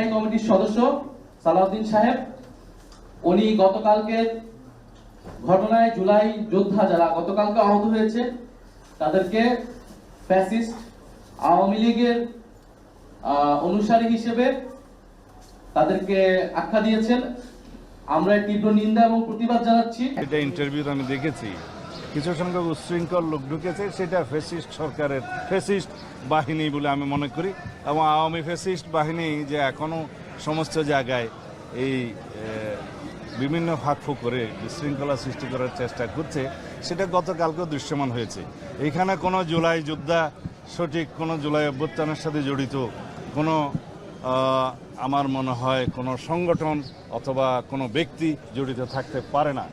স্থায়ী কমিটির সদস্য সালাউদ্দিন সাহেব। উনি গতকালকে ঘটনায় জুলাই যোদ্ধা যারা, গতকালকে আহত হয়েছে, তাদেরকে ফ্যাসিস্ট আওয়ামী লীগের অনুসারী হিসেবে তাদেরকে আখ্যা দিয়েছেন। আমরা তীব্র নিন্দা এবং প্রতিবাদ জানাচ্ছি। এটা ইন্টারভিউ আমি দেখেছি। কিছু সংখ্যক উচ্ছৃঙ্খল লোক ঢুকেছে, সেটা ফেসিস্ট সরকারের ফেসিস্ট বাহিনী বলে আমি মনে করি এবং আওয়ামী ফেসিস্ট বাহিনী যে এখনও সমস্ত জায়গায় এই বিভিন্ন ফাঁকফুক করে বিশৃঙ্খলা সৃষ্টি করার চেষ্টা করছে, সেটা গতকালকেও দৃশ্যমান হয়েছে। এখানে কোনো জুলাই যোদ্ধা সঠিক, কোনো জুলাই অভ্যুত্থানের সাথে জড়িত, কোনো আমার মনে হয় কোনো সংগঠন অথবা কোনো ব্যক্তি জড়িত থাকতে পারে না।